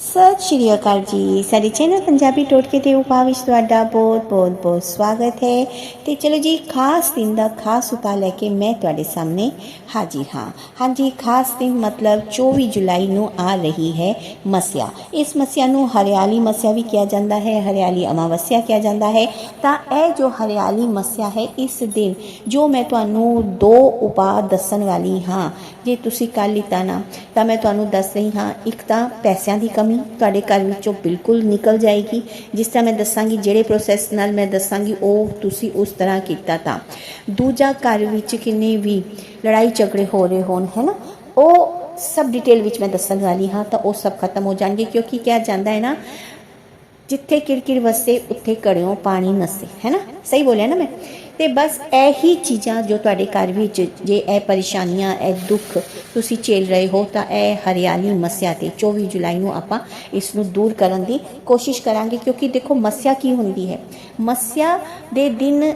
ਸਤਿ ਸ਼੍ਰੀ ਅਕਾਲ ਜੀ ਸਾਡੇ ਚੈਨਲ ਪੰਜਾਬੀ ਟੋਟਕੇ ਤੇ ਉਪਾਅ ਵਿੱਚ ਤੁਹਾਡਾ ਬਹੁਤ ਬਹੁਤ ਬਹੁਤ ਸਵਾਗਤ ਹੈ। ਤੇ ਚਲੋ ਜੀ, ਖਾਸ ਦਿਨ ਦਾ ਖਾਸ ਉਪਾਅ ਲੈ ਕੇ ਮੈਂ ਤੁਹਾਡੇ ਸਾਹਮਣੇ ਹਾਜ਼ਰ ਹਾਂ। ਹਾਂਜੀ, ਖਾਸ ਦਿਨ ਮਤਲਬ 24 ਜੁਲਾਈ ਨੂੰ ਆ ਰਹੀ ਹੈ ਮਸਿਆ। ਇਸ ਮਸਿਆ ਨੂੰ ਹਰਿਆਲੀ ਮਸਿਆ ਵੀ ਕਿਹਾ ਜਾਂਦਾ ਹੈ, ਹਰਿਆਲੀ ਅਮਾਵਸਿਆ ਕਿਹਾ ਜਾਂਦਾ ਹੈ। ਤਾਂ ਇਹ ਜੋ ਹਰਿਆਲੀ ਮਸਿਆ ਹੈ, ਇਸ ਦਿਨ ਜੋ ਮੈਂ ਤੁਹਾਨੂੰ ਦੋ ਉਪਾਅ ਦੱਸਣ ਵਾਲੀ ਹਾਂ, ਜੇ ਤੁਸੀਂ ਕਰ ਲਿੱਤਾ ਨਾ, ਤਾਂ ਮੈਂ ਤੁਹਾਨੂੰ ਦੱਸ ਰਹੀ ਹਾਂ, ਇੱਕ ਤਾਂ ਪੈਸਿਆਂ ਦੀ ਕਮੀ ਤੁਹਾਡੇ ਘਰ ਵਿੱਚੋਂ ਬਿਲਕੁਲ ਨਿਕਲ ਜਾਏਗੀ। ਜਿਸ ਤਰ੍ਹਾਂ ਮੈਂ ਦੱਸਾਂਗੀ, ਜਿਹੜੇ ਪ੍ਰੋਸੈਸ ਨਾਲ ਮੈਂ ਦੱਸਾਂਗੀ, ਉਹ ਤੁਸੀਂ ਉਸ ਤਰ੍ਹਾਂ ਕੀਤਾ ਤਾਂ। ਦੂਜਾ ਘਰ ਵਿੱਚ ਕਿੰਨੇ ਵੀ ਲੜਾਈ ਝਗੜੇ ਹੋ ਰਹੇ ਹੋਣ ਹੈ ਨਾ ਉਹ ਸਭ ਡਿਟੇਲ ਵਿੱਚ ਮੈਂ ਦੱਸਣ ਵਾਲੀ ਹਾਂ ਤਾਂ ਉਹ ਸਭ ਖਤਮ ਹੋ ਜਾਣਗੇ, ਕਿਉਂਕਿ ਕਿਹਾ ਜਾਂਦਾ ਹੈ ਨਾ ਜਿੱਥੇ ਕਿਰਕਿਰ ਵਸੇ, ਉੱਥੇ ਘੜਿਓ ਪਾਣੀ ਨਸੇ। ਹੈ ਨਾ ਸਹੀ ਬੋਲਿਆ ਨਾ ਮੈਂ? ਤੇ ਬਸ ਇਹੀ ਚੀਜ਼ਾਂ ਜੋ ਤੁਹਾਡੇ ਘਰ ਵਿੱਚ ਜੇ ਇਹ ਪਰੇਸ਼ਾਨੀਆਂ, ਇਹ ਦੁੱਖ ਤੁਸੀਂ ਝੇਲ ਰਹੇ ਹੋ, ਤਾਂ ਇਹ ਹਰਿਆਲੀ ਮਸਿਆ ਤੇ 24 ਜੁਲਾਈ ਨੂੰ ਆਪਾਂ ਇਸ ਨੂੰ ਦੂਰ ਕਰਨ ਦੀ ਕੋਸ਼ਿਸ਼ ਕਰਾਂਗੇ, ਕਿਉਂਕਿ ਦੇਖੋ ਮਸਿਆ ਕੀ ਹੁੰਦੀ ਹੈ? ਮਸਿਆ ਦੇ ਦਿਨ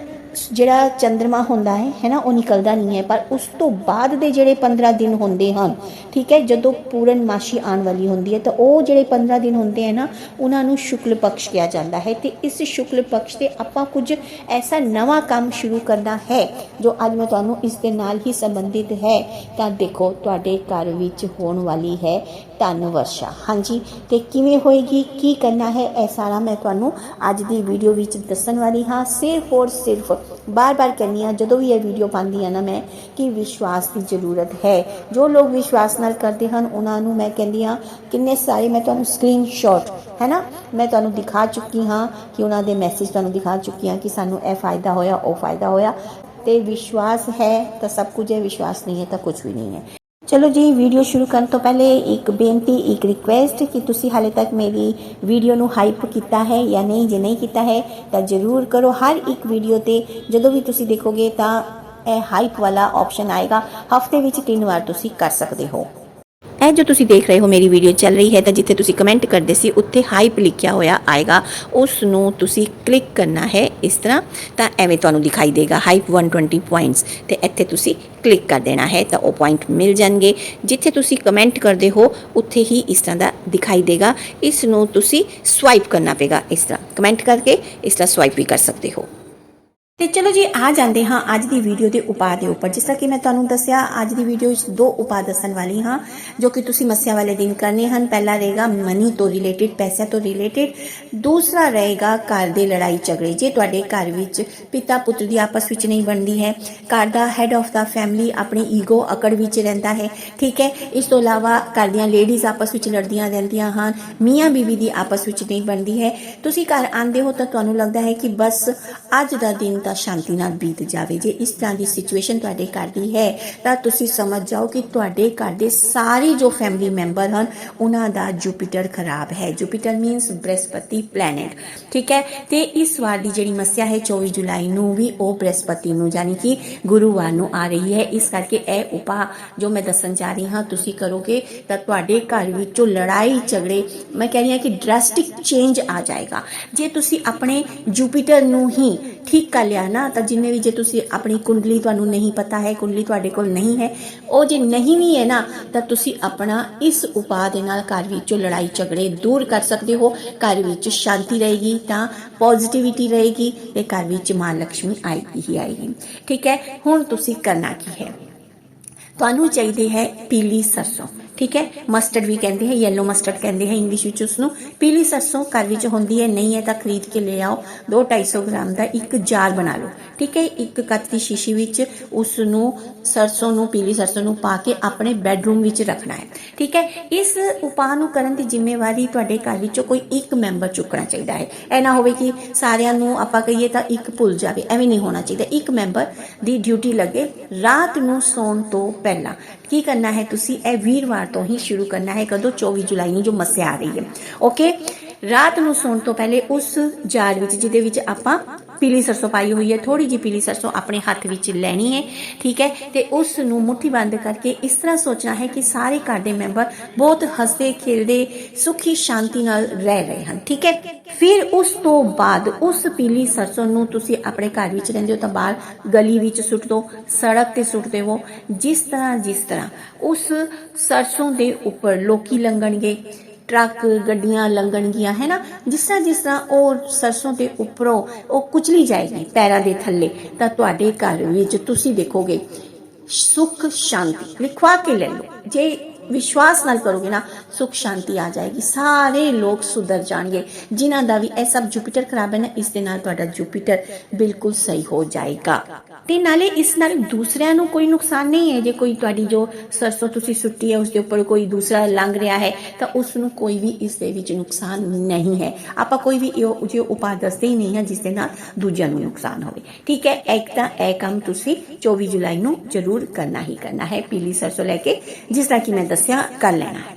ਜਿਹੜਾ ਚੰ드ਰਮਾ ਹੁੰਦਾ ਹੈ ਹੈ ਨਾ, ਉਹ ਨਿਕਲਦਾ ਨਹੀਂ ਹੈ, ਪਰ ਉਸ ਤੋਂ ਬਾਅਦ ਦੇ ਜਿਹੜੇ 15 ਦਿਨ ਹੁੰਦੇ ਹਨ, ਠੀਕ ਹੈ, ਜਦੋਂ ਪੂਰਨਮਾਸ਼ੀ ਆਉਣ ਵਾਲੀ ਹੁੰਦੀ ਹੈ, ਤਾਂ ਉਹ ਜਿਹੜੇ 15 ਦਿਨ ਹੁੰਦੇ ਹੈ ਨਾ, ਉਹਨਾਂ ਨੂੰ ਸ਼ੁਕਲ ਪਕਸ਼ ਕਿਹਾ ਜਾਂਦਾ ਹੈ। ਤੇ ਇਸ ਸ਼ੁਕਲ ਪਕਸ਼ ਤੇ ਆਪਾਂ ਕੁਝ ਐਸਾ ਨਵਾਂ ਕੰਮ ਸ਼ੁਰੂ ਕਰਨਾ ਹੈ, ਜੋ ਅੱਜ ਮੈਂ ਤੁਹਾਨੂੰ ਇਸ ਦੇ ਨਾਲ ਹੀ ਸੰਬੰਧਿਤ ਹੈ। ਤਾਂ ਦੇਖੋ, ਤੁਹਾਡੇ ਘਰ ਵਿੱਚ ਹੋਣ ਵਾਲੀ ਹੈ ਧੰਨ ਵਰਸ਼ਾ ਹਾਂਜੀ, ਤੇ ਕਿਵੇਂ ਹੋਏਗੀ, ਕੀ ਕਰਨਾ ਹੈ, ਇਹ ਸਾਰਾ ਮੈਂ ਤੁਹਾਨੂੰ ਅੱਜ ਦੀ ਵੀਡੀਓ ਵਿੱਚ ਦੱਸਣ ਵਾਲੀ ਹਾਂ। ਸਿਰਫ ਔਰ ਸਿਰਫ ਬਾਰ-ਬਾਰ ਕਹਿੰਦੀ ਹਾਂ, ਜਦੋਂ ਵੀ ਇਹ ਵੀਡੀਓ ਪਾਉਂਦੀ ਹਾਂ ਨਾ ਮੈਂ, ਕਿ ਵਿਸ਼ਵਾਸ ਦੀ ਜ਼ਰੂਰਤ ਹੈ। ਜੋ ਲੋਕ ਵਿਸ਼ਵਾਸ ਨਾਲ ਕਰਦੇ ਹਨ, ਉਹਨਾਂ ਨੂੰ ਮੈਂ ਕਹਿੰਦੀ ਹਾਂ, ਕਿੰਨੇ ਸਾਰੇ ਮੈਂ ਤੁਹਾਨੂੰ ਸਕਰੀਨਸ਼ਾਟ ਹੈ ਨਾ, ਮੈਂ ਤੁਹਾਨੂੰ ਦਿਖਾ ਚੁੱਕੀ ਹਾਂ ਕਿ ਉਹਨਾਂ ਦੇ ਮੈਸੇਜ ਤੁਹਾਨੂੰ ਦਿਖਾ ਚੁੱਕੀ ਹਾਂ ਕਿ ਸਾਨੂੰ ਇਹ ਫਾਇਦਾ ਹੋਇਆ, ਉਹ ਫਾਇਦਾ ਹੋਇਆ। ਤੇ ਵਿਸ਼ਵਾਸ ਹੈ ਤਾਂ ਸਭ ਕੁਝ ਹੈ, ਵਿਸ਼ਵਾਸ ਨਹੀਂ ਹੈ ਤਾਂ ਕੁਝ ਵੀ ਨਹੀਂ ਹੈ। ਚਲੋ ਜੀ ਵੀਡੀਓ ਸ਼ੁਰੂ ਕਰਨ ਤੋਂ ਪਹਿਲੇ ਇੱਕ ਬੇਨਤੀ, ਇੱਕ ਰਿਕੁਐਸਟ ਕਿ ਤੁਸੀਂ ਹਾਲੇ ਤੱਕ ਮੇਰੀ ਵੀਡੀਓ ਨੂੰ ਹਾਈਪ ਕੀਤਾ ਹੈ ਜਾਂ ਨਹੀਂ, ਜੇ ਨਹੀਂ ਕੀਤਾ ਹੈ, ਤਾਂ ਜਰੂਰ ਕਰੋ। ਹਰ ਇੱਕ ਵੀਡੀਓ ਤੇ ਜਦੋਂ ਵੀ ਤੁਸੀਂ ਦੇਖੋਗੇ ਤਾਂ ਇਹ ਹਾਈਪ ਵਾਲਾ ਆਪਸ਼ਨ ਆਏਗਾ। ਹਫ਼ਤੇ ਵਿੱਚ ਤਿੰਨ ਵਾਰ ਤੁਸੀਂ ਕਰ ਸਕਦੇ ਹੋ। ਇਹ ਜੋ ਤੁਸੀਂ ਦੇਖ ਰਹੇ ਹੋ, ਮੇਰੀ ਵੀਡੀਓ ਚੱਲ ਰਹੀ ਹੈ, ਤਾਂ ਜਿੱਥੇ ਤੁਸੀਂ ਕਮੈਂਟ ਕਰਦੇ ਸੀ, ਉੱਥੇ ਹਾਈਪ ਲਿਖਿਆ ਹੋਇਆ ਆਏਗਾ। ਉਸ ਨੂੰ ਤੁਸੀਂ ਕਲਿੱਕ ਕਰਨਾ ਹੈ ਇਸ ਤਰ੍ਹਾਂ, ਤਾਂ ਐਵੇਂ ਤੁਹਾਨੂੰ ਦਿਖਾਈ ਦੇਗਾ ਹਾਈਪ 120 ਪੁਆਇੰਟਸ ਤੇ ਇੱਥੇ ਤੁਸੀਂ ਕਲਿੱਕ ਕਰ ਦੇਣਾ ਹੈ, ਤਾਂ ਉਹ ਪੁਆਇੰਟ ਮਿਲ ਜਾਣਗੇ। ਜਿੱਥੇ ਤੁਸੀਂ ਕਮੈਂਟ ਕਰਦੇ ਹੋ, ਉੱਥੇ ਹੀ ਇਸ ਤਰ੍ਹਾਂ ਦਾ ਦਿਖਾਈ ਦੇਗਾ। ਇਸ ਨੂੰ ਤੁਸੀਂ ਸਵਾਈਪ ਕਰਨਾ ਪਏਗਾ ਇਸ ਤਰ੍ਹਾਂ। ਕਮੈਂਟ ਕਰਕੇ ਇਸ ਤਰ੍ਹਾਂ ਸਵਾਈਪ ਵੀ ਕਰ ਸਕਦੇ ਹੋ। ਤੇ ਚਲੋ ਜੀ, ਆ ਜਾਂਦੇ ਹਾਂ ਅੱਜ ਦੀ ਵੀਡੀਓ ਦੇ ਉਪਾਅ ਦੇ ਉੱਪਰ। ਜਿਸ ਤਰ੍ਹਾਂ ਕਿ ਮੈਂ ਤੁਹਾਨੂੰ ਦੱਸਿਆ, ਅੱਜ ਦੀ ਵੀਡੀਓ ਵਿੱਚ ਦੋ ਉਪਾਅ ਦੱਸਣ ਵਾਲੀ ਹਾਂ, ਜੋ ਕਿ ਤੁਸੀਂ ਮੱਸਿਆ ਵਾਲੇ ਦਿਨ ਕਰਨੇ ਹਨ। ਪਹਿਲਾ ਰਹੇਗਾ ਮਨੀ ਤੋਂ ਰਿਲੇਟਡ ਪੈਸਿਆਂ ਤੋਂ ਰਿਲੇਟਡ ਦੂਸਰਾ ਰਹੇਗਾ ਘਰ ਦੇ ਲੜਾਈ ਝਗੜੇ। ਜੇ ਤੁਹਾਡੇ ਘਰ ਵਿੱਚ ਪਿਤਾ ਪੁੱਤਰ ਦੀ ਆਪਸ ਵਿੱਚ ਨਹੀਂ ਬਣਦੀ ਹੈ, ਘਰ ਦਾ ਹੈਡ ਆਫ ਦਾ ਫੈਮਿਲੀ ਆਪਣੀ ਈਗੋ ਅਕੜ ਵਿੱਚ ਰਹਿੰਦਾ ਹੈ, ਠੀਕ ਹੈ? ਇਸ ਤੋਂ ਇਲਾਵਾ ਘਰ ਦੀਆਂ ਲੇਡੀਜ਼ ਆਪਸ ਵਿੱਚ ਲੜਦੀਆਂ ਰਹਿੰਦੀਆਂ ਹਨ, ਮੀਆਂ ਬੀਵੀ ਦੀ ਆਪਸ ਵਿੱਚ ਨਹੀਂ ਬਣਦੀ ਹੈ। ਤੁਸੀਂ ਘਰ ਆਉਂਦੇ ਹੋ ਤਾਂ ਤੁਹਾਨੂੰ ਲੱਗਦਾ ਹੈ ਕਿ ਬਸ ਅੱਜ ਦਾ ਦਿਨ ਤਾਂ ਸ਼ਾਂਤੀ ਨਾਲ ਬੀਤ ਜਾਵੇ। ਜੇ ਇਸ ਤਰ੍ਹਾਂ ਦੀ ਸਿਚੁਏਸ਼ਨ ਤੁਹਾਡੇ ਘਰ ਦੀ ਹੈ, ਤਾਂ ਤੁਸੀਂ ਸਮਝ ਜਾਓ ਕਿ ਤੁਹਾਡੇ ਘਰ ਦੇ ਸਾਰੇ ਜੋ ਫੈਮਿਲੀ ਮੈਂਬਰ ਹਨ, ਉਹਨਾਂ ਦਾ ਜੁਪੀਟਰ ਖਰਾਬ ਹੈ। ਜੁਪੀਟਰ ਮੀਨਸ ਬ੍ਰਹਿਸਪਤੀ ਪਲੈਨਟ ਠੀਕ ਹੈ? ਤੇ ਇਸ ਵਾਰ ਦੀ ਜਿਹੜੀ ਮੱਸਿਆ ਹੈ 24 ਜੁਲਾਈ ਨੂੰ ਵੀ ਉਹ ਬ੍ਰਹਿਸਪਤੀ ਨੂੰ, ਯਾਨੀ ਕਿ ਗੁਰੂਵਾਰ ਨੂੰ ਆ ਰਹੀ ਹੈ। ਇਸ ਕਰਕੇ ਇਹ ਉਪਾਅ ਜੋ ਮੈਂ ਦੱਸਣ ਜਾ ਰਹੀ ਹਾਂ, ਤੁਸੀਂ ਕਰੋਗੇ ਤਾਂ ਤੁਹਾਡੇ ਘਰ ਵਿੱਚੋਂ ਲੜਾਈ ਝਗੜੇ, ਮੈਂ ਕਹਿ ਰਹੀ ਹਾਂ ਕਿ ਡਰਸਟਿਕ ਚੇਂਜ ਆ ਜਾਏਗਾ। ਜੇ ਤੁਸੀਂ ਆਪਣੇ ਜੁਪੀਟਰ ਨੂੰ ਹੀ ਠੀਕ ਕਰ ਲਿਆ ਨਾ, ਤਾਂ ਜਿੰਨੇ ਵੀ ਜੇ ਤੁਸੀਂ ਆਪਣੀ ਕੁੰਡਲੀ ਤੁਹਾਨੂੰ ਨਹੀਂ ਪਤਾ ਹੈ, ਕੁੰਡਲੀ ਤੁਹਾਡੇ ਕੋਲ ਨਹੀਂ ਹੈ, ਉਹ ਜੇ ਨਹੀਂ ਵੀ ਹੈ ਨਾ, ਤਾਂ ਤੁਸੀਂ ਆਪਣਾ ਇਸ ਉਪਾਅ ਦੇ ਨਾਲ ਘਰ ਵਿੱਚੋਂ ਲੜਾਈ ਝਗੜੇ ਦੂਰ ਕਰ ਸਕਦੇ ਹੋ। ਘਰ ਵਿੱਚ ਸ਼ਾਂਤੀ ਰਹੇਗੀ, ਤਾਂ ਪੋਜ਼ਿਟਿਵਿਟੀ ਰਹੇਗੀ ਤੇ ਘਰ ਵਿੱਚ ਮਾਂ ਲక్ష్ਮੀ ਆਏਗੀ ਹੀ ਆਏਗੀ। ਠੀਕ ਹੈ? ਹੁਣ ਤੁਸੀਂ ਕਰਨਾ ਕੀ ਹੈ? ਤੁਹਾਨੂੰ ਚਾਹੀਦੀ ਹੈ ਪੀਲੀ ਸਰਸੋਂ। ਠੀਕ ਹੈ? ਮਸਟਰਡ ਵੀ ਕਹਿੰਦੇ ਹੈ ਯੈਲੋ ਮਸਟਰਡ ਕਹਿੰਦੇ ਹੈ ਇੰਗਲਿਸ਼ ਵਿੱਚ ਉਸ ਨੂੰ ਪੀਲੀ ਸਰਸੋਂ ਘਰ ਵਿੱਚ ਹੁੰਦੀ ਹੈ, ਨਹੀਂ ਹੈ ਤਾਂ ਖਰੀਦ ਕੇ ਲੈ ਆਓ। 2-250 ਗ੍ਰਾਮ ਦਾ ਇੱਕ ਜਾਰ ਬਣਾ ਲਓ। ਠੀਕ ਹੈ? ਇੱਕ ਕੱਚ ਦੀ ਸ਼ੀਸ਼ੀ ਵਿੱਚ ਉਸ ਨੂੰ ਸਰਸੋਂ ਨੂੰ, ਪੀਲੀ ਸਰਸੋਂ ਨੂੰ ਪਾ ਕੇ ਆਪਣੇ ਬੈੱਡਰੂਮ ਵਿੱਚ ਰੱਖਣਾ ਹੈ। ਠੀਕ ਹੈ? ਇਸ ਉਪਾਅ ਨੂੰ ਕਰਨ ਦੀ ਜ਼ਿੰਮੇਵਾਰੀ ਤੁਹਾਡੇ ਘਰ ਵਿੱਚੋਂ ਕੋਈ ਇੱਕ ਮੈਂਬਰ ਚੁੱਕਣਾ ਚਾਹੀਦਾ ਹੈ। ਇਹ ਨਾ ਹੋਵੇ ਕਿ ਸਾਰਿਆਂ ਨੂੰ ਆਪਾਂ ਕਹੀਏ ਤਾਂ ਇੱਕ ਭੁੱਲ ਜਾਵੇ। ਐਵੇਂ ਨਹੀਂ ਹੋਣਾ ਚਾਹੀਦਾ। ਇੱਕ ਮੈਂਬਰ ਦੀ ਡਿਊਟੀ ਲੱਗੇ ਰਾਤ ਨੂੰ ਸੌਣ ਤੋਂ ਪਹਿਲਾਂ। ਕੀ ਕਰਨਾ ਹੈ ਤੁਸੀਂ? ਇਹ ਵੀਰਵਾਰ ਤੋਂ ਹੀ ਸ਼ੁਰੂ ਕਰਨਾ ਹੈ ਕਦੋਂ 24 ਜੁਲਾਈ ਨੂੰ ਜੋ ਮੱਸਿਆ ਆ ਰਹੀ ਹੈ। ਓਕੇ ਰਾਤ ਨੂੰ ਸੌਣ ਤੋਂ ਪਹਿਲੇ ਉਸ ਜਾਰ ਵਿੱਚ, ਜਿਹਦੇ ਵਿੱਚ ਆਪਾਂ ਪੀਲੀ ਸਰਸੋਂ ਪਾਈ ਹੋਈ ਹੈ ਥੋੜੀ ਜਿਹੀ ਪੀਲੀ ਸਰਸੋਂ ਆਪਣੇ ਹੱਥ ਵਿੱਚ ਲੈਣੀ ਹੈ, ਠੀਕ ਹੈ? ਤੇ ਉਸ ਨੂੰ ਮੁਠੀ ਬੰਦ ਕਰਕੇ ਇਸ ਤਰ੍ਹਾਂ ਸੋਚਣਾ ਹੈ ਕਿ ਸਾਰੇ ਘਰ ਦੇ ਮੈਂਬਰ ਬਹੁਤ ਹੱਸਦੇ, ਖੇਲਦੇ, ਸੁਖੀ ਸ਼ਾਂਤੀ ਨਾਲ ਰਹਿ ਰਹੇ ਹਨ, ਠੀਕ ਹੈ? ਫਿਰ ਉਸ ਤੋਂ ਬਾਅਦ ਉਸ ਪੀਲੀ ਸਰਸੋਂ ਨੂੰ ਤੁਸੀਂ ਆਪਣੇ ਘਰ ਵਿੱਚ ਰਹਿੰਦੇ ਹੋ ਤਾਂ ਬਾਹਰ ਗਲੀ ਵਿੱਚ ਸੁੱਟ ਦਿਓ, ਸੜਕ ਤੇ ਸੁੱਟ ਦੇਵੋ, ਜਿਸ ਤਰ੍ਹਾਂ ਜਿਸ ਤਰ੍ਹਾਂ ਉਸ ਸਰਸੋਂ ਦੇ ਉੱਪਰ ਲੋਕੀ ਲੰਘਣਗੇ ਟਰੱਕ ਗੱਡੀਆਂ ਲੰਘਣਗੀਆਂ, ਹੈ ਨਾ? ਜਿਸ ਤਰ੍ਹਾਂ ਜਿਸ ਤਰ੍ਹਾਂ ਉਹ ਸਰਸੋਂ ਦੇ ਉੱਪਰੋਂ ਉਹ ਕੁਚਲੀ ਜਾਏਗੀ ਪੈਰਾਂ ਦੇ ਥੱਲੇ, ਤਾਂ ਤੁਹਾਡੇ ਘਰ ਵਿੱਚ ਤੁਸੀਂ ਦੇਖੋਗੇ ਸੁਖ ਸ਼ਾਂਤੀ ਲਿਖਵਾ ਕੇ ਲੈ ਲਓ। ਜੇ ਵਿਸ਼ਵਾਸ ਨਾਲ ਕਰੋਗੇ ਨਾ, ਸੁਖ ਸ਼ਾਂਤੀ ਆ ਜਾਏਗੀ। ਸਾਰੇ ਲੋਕ ਸੁਧਰ ਜਾਣਗੇ। ਜਿਨ੍ਹਾਂ ਦਾ ਵੀ ਇਹ ਸਭ ਜੁਪੀਟਰ ਖਰਾਬ ਹੈ ਨਾ, ਇਸ ਦੇ ਨਾਲ ਤੁਹਾਡਾ ਜੁਪੀਟਰ ਬਿਲਕੁਲ ਸਹੀ ਹੋ ਜਾਏਗਾ। ਤੇ ਨਾਲੇ ਇਸ ਨਾਲ ਦੂਸਰਿਆਂ ਨੂੰ ਕੋਈ ਨੁਕਸਾਨ ਨਹੀਂ ਹੈ। ਜੇ ਕੋਈ ਤੁਹਾਡੀ ਜੋ ਸਰਸੋਂ ਤੁਸੀਂ ਸੁੱਟੀ ਹੈ, ਉਸ ਦੇ ਉੱਪਰ ਕੋਈ ਦੂਸਰਾ ਲੰਘ ਰਿਹਾ ਹੈ, ਤਾਂ ਉਸ ਨੂੰ ਕੋਈ ਵੀ ਇਸ ਦੇ ਵਿੱਚ ਨੁਕਸਾਨ ਨਹੀਂ ਹੈ। ਆਪਾਂ ਕੋਈ ਵੀ ਇਹ ਜੇ ਉਪਾਅ ਦੱਸਦੇ ਹੀ ਨਹੀਂ ਹੈ, ਜਿਸ ਦੇ ਨਾਲ ਦੂਜਿਆਂ ਨੂੰ ਨੁਕਸਾਨ ਹੋਵੇ। ਠੀਕ ਹੈ ਇੱਕ ਤਾਂ ਇਹ ਕੰਮ ਤੁਸੀਂ 24 ਜੁਲਾਈ ਨੂੰ ਜ਼ਰੂਰ ਕਰਨਾ ਹੀ ਕਰਨਾ ਹੈ, ਪੀਲੀ ਸਰਸੋਂ ਲੈ ਕੇ, ਜਿਸ ਤਰ੍ਹਾਂ ਕਿ ਮੈਂ ਦੱਸਿਆ ਕਰ ਲੈਣਾ। ਹੈ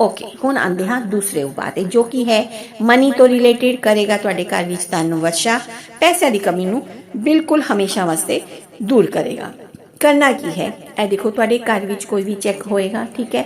ਓਕੇ ਹੁਣ ਆਂਦੇ ਹਾਂ ਦੂਸਰੇ ਉਪਾਅ ਤੇ, ਜੋ ਕਿ ਹੈ ਮਨੀ ਤੋਂ ਰਿਲੇਟਡ ਕਰੇਗਾ ਤੁਹਾਡੇ ਘਰ ਵਿੱਚ ਧਨ ਵਰਸ਼ਾ। ਪੈਸਿਆਂ ਦੀ ਕਮੀ ਨੂੰ ਬਿਲਕੁਲ ਹਮੇਸ਼ਾ ਵਾਸਤੇ ਦੂਰ ਕਰੇਗਾ। ਕਰਨਾ ਕੀ ਹੈ? ਇਹ ਦੇਖੋ, ਤੁਹਾਡੇ ਘਰ ਵਿੱਚ ਕੋਈ ਵੀ ਚੈੱਕ ਹੋਏਗਾ, ਠੀਕ ਹੈ?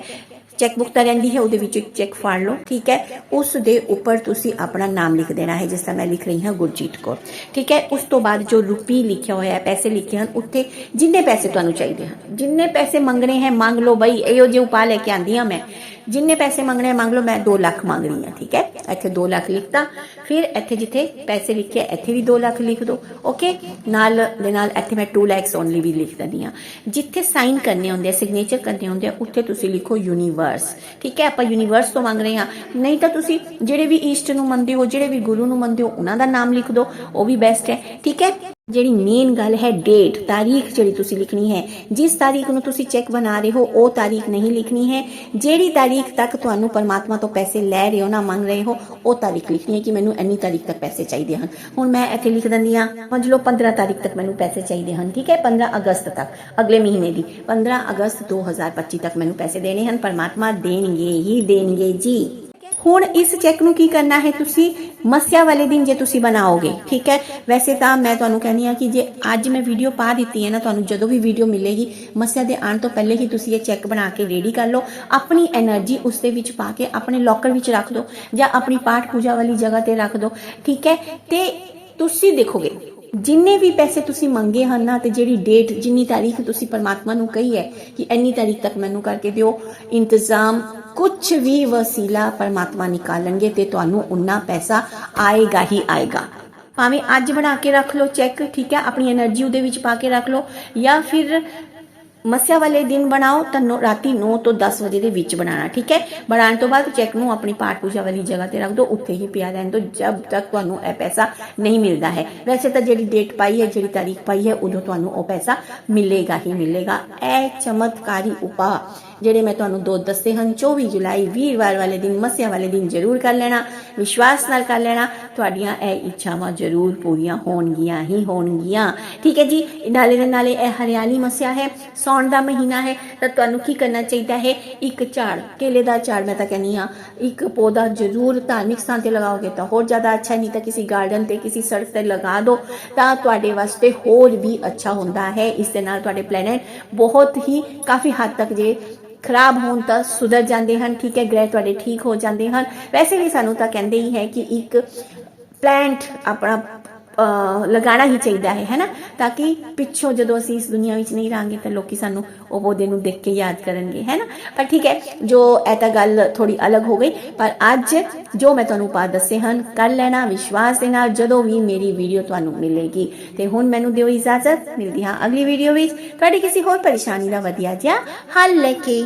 ਚੈੱਕ ਬੁੱਕ ਤਾਂ ਰਹਿੰਦੀ ਹੈ, ਉਹਦੇ ਵਿੱਚ ਇੱਕ ਚੈੱਕ ਫਾੜ ਲਓ, ਠੀਕ ਹੈ? ਉਸ ਦੇ ਉੱਪਰ ਤੁਸੀਂ ਆਪਣਾ ਨਾਮ ਲਿਖ ਦੇਣਾ ਹੈ, ਜਿਸ ਤਰ੍ਹਾਂ ਮੈਂ ਲਿਖ ਰਹੀ ਹਾਂ ਗੁਰਜੀਤ ਕੌਰ, ਠੀਕ ਹੈ? ਉਸ ਤੋਂ ਬਾਅਦ ਜੋ ਰੁਪੀ ਲਿਖਿਆ ਹੋਇਆ ਹੈ, ਪੈਸੇ ਲਿਖੇ ਹਨ, ਉੱਥੇ ਜਿੰਨੇ ਪੈਸੇ ਤੁਹਾਨੂੰ ਚਾਹੀਦੇ ਹਨ, ਜਿੰਨੇ ਪੈਸੇ ਮੰਗਣੇ ਹੈ, ਮੰਗ ਲਓ ਬਈ, ਇਹੋ ਜਿਹੇ ਉਪਾਅ ਲੈ ਕੇ ਆਂਦੀ ਹਾਂ ਮੈਂ, ਜਿੰਨੇ ਪੈਸੇ ਮੰਗਣੇ ਮੰਗ ਲਓ, ਮੈਂ 2 ਲੱਖ ਮੰਗ ਰਹੀ ਹਾਂ, ਠੀਕ ਹੈ? ਇੱਥੇ 2 ਲੱਖ ਲਿਖਤਾ। ਫਿਰ ਇੱਥੇ ਜਿੱਥੇ ਪੈਸੇ ਲਿਖੇ ਇੱਥੇ ਵੀ 2 ਲੱਖ ਲਿਖ ਦਿਓ ਓਕੇ ਨਾਲ ਦੇ ਨਾਲ ਇੱਥੇ ਮੈਂ 2 ਲੱਖਸ ਓਨਲੀ ਵੀ ਲਿਖ ਦਿੰਦੀ ਹਾਂ। ਜਿੱਥੇ ਸਾਈਨ ਕਰਨੇ ਹੁੰਦੇ ਆ ਸਿਗਨੇਚਰ ਕਰਨੇ ਹੁੰਦੇ ਆ, ਉੱਥੇ ਤੁਸੀਂ ਲਿਖੋ ਯੂਨੀਵਰਸ ਠੀਕ ਹੈ? ਆਪਾਂ ਯੂਨੀਵਰਸ ਤੋਂ ਮੰਗ ਰਹੇ ਹਾਂ। ਨਹੀਂ ਤਾਂ ਤੁਸੀਂ ਜਿਹੜੇ ਵੀ ਈਸਟ ਨੂੰ ਮੰਨਦੇ ਹੋ, ਜਿਹੜੇ ਵੀ ਗੁਰੂ ਨੂੰ ਮੰਨਦੇ ਹੋ, ਉਹਨਾਂ ਦਾ ਨਾਮ ਲਿਖ ਦਿਓ ਉਹ ਵੀ ਬੈਸਟ ਹੈ। ਠੀਕ ਹੈ? ਜਿਹੜੀ ਮੇਨ ਗੱਲ ਹੈ ਡੇਟ ਤਾਰੀਖ ਜਿਹੜੀ ਤੁਸੀਂ ਲਿਖਣੀ ਹੈ। ਜਿਸ ਤਾਰੀਖ ਨੂੰ ਤੁਸੀਂ ਚੈੱਕ ਬਣਾ ਰਹੇ ਹੋ, ਉਹ ਤਾਰੀਖ ਨਹੀਂ ਲਿਖਣੀ ਹੈ। ਜਿਹੜੀ ਤਾਰੀਖ ਤੱਕ ਤੁਹਾਨੂੰ ਪਰਮਾਤਮਾ ਤੋਂ ਪੈਸੇ ਲੈ ਰਹੇ ਹੋ ਨਾ, ਮੰਗ ਰਹੇ ਹੋ, ਉਹ ਤਾਰੀਖ ਲਿਖਣੀ ਹੈ ਕਿ ਮੈਨੂੰ ਇੰਨੀ ਤਾਰੀਖ ਤੱਕ ਪੈਸੇ ਚਾਹੀਦੇ ਹਨ। ਹੁਣ ਮੈਂ ਇੱਥੇ ਲਿਖ ਦਿੰਦੀ ਹਾਂ ਸਮਝ ਲਓ 15 ਤਾਰੀਖ ਤੱਕ ਮੈਨੂੰ ਪੈਸੇ ਚਾਹੀਦੇ ਹਨ, ਠੀਕ ਹੈ? 15 ਅਗਸਤ ਤੱਕ, ਅਗਲੇ ਮਹੀਨੇ ਦੀ। 15 ਅਗਸਤ 2025 ਤੱਕ ਮੈਨੂੰ ਪੈਸੇ ਦੇਣੇ ਹਨ, ਪਰਮਾਤਮਾ ਦੇਣਗੇ ਹੀ ਦੇਣਗੇ ਜੀ। ਹੁਣ ਇਸ ਚੈੱਕ ਨੂੰ ਕੀ ਕਰਨਾ ਹੈ ਤੁਸੀਂ? ਮੱਸਿਆ ਵਾਲੇ ਦਿਨ ਜੇ ਤੁਸੀਂ ਬਣਾਓਗੇ, ਠੀਕ ਹੈ? ਵੈਸੇ ਤਾਂ ਮੈਂ ਤੁਹਾਨੂੰ ਕਹਿੰਦੀ ਆ ਕਿ ਜੇ ਅੱਜ ਮੈਂ ਵੀਡੀਓ ਪਾ ਦਿੱਤੀ ਹੈ ਨਾ, ਤੁਹਾਨੂੰ ਜਦੋਂ ਵੀ ਵੀਡੀਓ ਮਿਲੇਗੀ, ਮੱਸਿਆ ਦੇ ਆਉਣ ਤੋਂ ਪਹਿਲੇ ਹੀ ਤੁਸੀਂ ਇਹ ਚੈੱਕ ਬਣਾ ਕੇ ਰੈਡੀ ਕਰ ਲਓ। ਆਪਣੀ એનર્ਜੀ ਉਸ ਦੇ ਵਿੱਚ ਪਾ ਕੇ ਆਪਣੇ ਲੋਕਰ ਵਿੱਚ ਰੱਖ ਦਿਓ ਜਾਂ ਆਪਣੀ ਪਾਠ ਪੂਜਾ ਵਾਲੀ ਜਗ੍ਹਾ ਤੇ ਰੱਖ ਦਿਓ, ਠੀਕ ਹੈ? ਤੇ ਤੁਸੀਂ ਦੇਖੋਗੇ ਜਿੰਨੇ ਵੀ ਪੈਸੇ ਤੁਸੀਂ ਮੰਗੇ ਹਨ ਨਾ, ਤੇ ਜਿਹੜੀ ਡੇਟ ਜਿੰਨੀ ਤਾਰੀਖ ਤੁਸੀਂ ਪਰਮਾਤਮਾ ਨੂੰ ਕਹੀ ਹੈ ਕਿ ਇੰਨੀ ਤਾਰੀਖ ਤੱਕ ਮੈਨੂੰ ਕਰਕੇ ਦਿਓ, ਇੰਤਜ਼ਾਮ ਕੁਝ ਵੀ ਵਸੀਲਾ ਪਰਮਾਤਮਾ ਨਿਕਾਲਣਗੇ ਤੇ ਤੁਹਾਨੂੰ ਉਨਾ ਪੈਸਾ ਆਏਗਾ ਹੀ ਆਏਗਾ। ਭਾਵੇਂ ਅੱਜ ਬਣਾ ਕੇ ਰੱਖ ਲਓ ਚੈੱਕ ਠੀਕ ਹੈ, ਆਪਣੀ એનર્ਜੀ ਉਹਦੇ ਵਿੱਚ ਪਾ ਕੇ ਰੱਖ ਲਓ, ਜਾਂ ਫਿਰ ਮੱਸਿਆ ਵਾਲੇ ਦਿਨ ਬਣਾਓ ਤਾਂ ਰਾਤੀ 9 ਤੋਂ 10 ਵਜੇ ਦੇ ਵਿੱਚ ਬਣਾਉਣਾ, ਠੀਕ ਹੈ? ਬਣਾਉਣ ਤੋਂ ਬਾਅਦ ਚੈੱਕ ਨੂੰ ਆਪਣੀ ਪਾਠ ਪੂਜਾ ਵਾਲੀ ਜਗ੍ਹਾ ਤੇ ਰੱਖ ਦਿਓ ਉੱਥੇ ਹੀ ਪਿਆ ਰਹਿਣ ਦਿਓ ਜਦ ਤੱਕ ਤੁਹਾਨੂੰ ਇਹ ਪੈਸਾ ਨਹੀਂ ਮਿਲਦਾ ਹੈ। ਵੈਸੇ ਤਾਂ ਜਿਹੜੀ ਡੇਟ ਪਾਈ ਹੈ, ਜਿਹੜੀ ਤਾਰੀਖ ਪਾਈ ਹੈ, ਉਦੋਂ ਤੁਹਾਨੂੰ ਉਹ ਪੈਸਾ ਮਿਲੇਗਾ ਹੀ ਮਿਲੇਗਾ। ਇਹ ਚਮਤਕਾਰੀ ਉਪਾਅ। ਜਿਹੜੇ ਮੈਂ ਤੁਹਾਨੂੰ ਦੋ ਦੱਸੇ ਹਨ 24 ਜੁਲਾਈ ਵੀਰਵਾਰ ਵਾਲੇ ਦਿਨ, ਮੱਸਿਆ ਵਾਲੇ ਦਿਨ ਜ਼ਰੂਰ ਕਰ ਲੈਣਾ, ਵਿਸ਼ਵਾਸ ਨਾਲ ਕਰ ਲੈਣਾ, ਤੁਹਾਡੀਆਂ ਇਹ ਇੱਛਾਵਾਂ ਜ਼ਰੂਰ ਪੂਰੀਆਂ ਹੋਣਗੀਆਂ ਹੀ ਹੋਣਗੀਆਂ। ਠੀਕ ਹੈ ਜੀ, ਨਾਲੇ ਦੇ ਨਾਲੇ ਇਹ ਹਰਿਆਲੀ ਮੱਸਿਆ ਹੈ ਸੌਣ ਦਾ ਮਹੀਨਾ ਹੈ, ਤਾਂ ਤੁਹਾਨੂੰ ਕੀ ਕਰਨਾ ਚਾਹੀਦਾ ਹੈ? ਇੱਕ ਝਾੜ, ਕੇਲੇ ਦਾ ਝਾੜ ਮੈਂ ਤਾਂ ਕਹਿੰਦੀ ਹਾਂ, ਇੱਕ ਪੌਦਾ ਜ਼ਰੂਰ ਧਾਰਮਿਕ ਸਥਾਨ ਤੇ ਲਗਾਓਗੇ ਤਾਂ ਹੋਰ ਜ਼ਿਆਦਾ ਅੱਛਾ, ਨਹੀਂ ਤਾਂ ਕਿਸੇ ਗਾਰਡਨ ਤੇ, ਕਿਸੇ ਸੜਕ ਤੇ ਲਗਾ ਦਿਓ ਤਾਂ ਤੁਹਾਡੇ ਵਾਸਤੇ ਹੋਰ ਵੀ ਅੱਛਾ ਹੁੰਦਾ ਹੈ। ਇਸ ਦੇ ਨਾਲ ਤੁਹਾਡੇ ਪਲੈਨਟ ਬਹੁਤ ਹੀ ਕਾਫੀ ਹੱਦ ਤੱਕ ਜੇ ਖਰਾਬ ਹੋਣ ਤਾਂ ਸੁਧਰ ਜਾਂਦੇ ਹਨ, ਠੀਕ ਹੈ, ਗ੍ਰਹਿ ਤੁਹਾਡੇ ਠੀਕ ਹੋ ਜਾਂਦੇ ਹਨ। ਵੈਸੇ ਵੀ ਸਾਨੂੰ ਤਾਂ ਕਹਿੰਦੇ ਹੀ ਹੈ ਕਿ ਇੱਕ ਪਲੈਂਟ ਆਪਣਾ ਅਹ, ਲਗਾਉਣਾ ਹੀ ਚਾਹੀਦਾ ਹੈ ਹੈਨਾ? ਤਾਂ ਕਿ ਪਿੱਛੋਂ ਜਦੋਂ ਅਸੀਂ ਇਸ ਦੁਨੀਆ ਵਿੱਚ ਨਹੀਂ ਰਹਾਂਗੇ ਤਾਂ ਲੋਕੀ ਸਾਨੂੰ ਉਹ ਪੌਦੇ ਨੂੰ ਦੇਖ ਕੇ ਯਾਦ ਕਰਨਗੇ ਹੈਨਾ ਪਰ ਠੀਕ ਹੈ ਜੋ ਇਹ ਤਾਂ ਗੱਲ ਥੋੜੀ ਅਲੱਗ ਹੋ ਗਈ ਪਰ ਅੱਜ ਜੋ ਮੈਂ ਤੁਹਾਨੂੰ ਉਪਾਅ ਦੱਸੇ ਹਨ ਕਰ ਲੈਣਾ ਵਿਸ਼ਵਾਸ ਦੇ ਨਾਲ ਜਦੋਂ ਵੀ ਮੇਰੀ ਵੀਡੀਓ ਤੁਹਾਨੂੰ ਮਿਲੇਗੀ। ਤੇ ਹੁਣ ਮੈਨੂੰ ਦਿਓ ਇਜਾਜ਼ਤ ਮਿਲਦੀ ਹਾਂ ਅਗਲੀ ਵੀਡੀਓ ਵਿੱਚ। ਤੁਹਾਡੀ ਕਿਸੇ ਹੋਰ ਪਰੇਸ਼ਾਨੀ ਦਾ ਵਧੀਆ ਜਿਹਾ ਹੱਲ ਲੈ ਕੇ।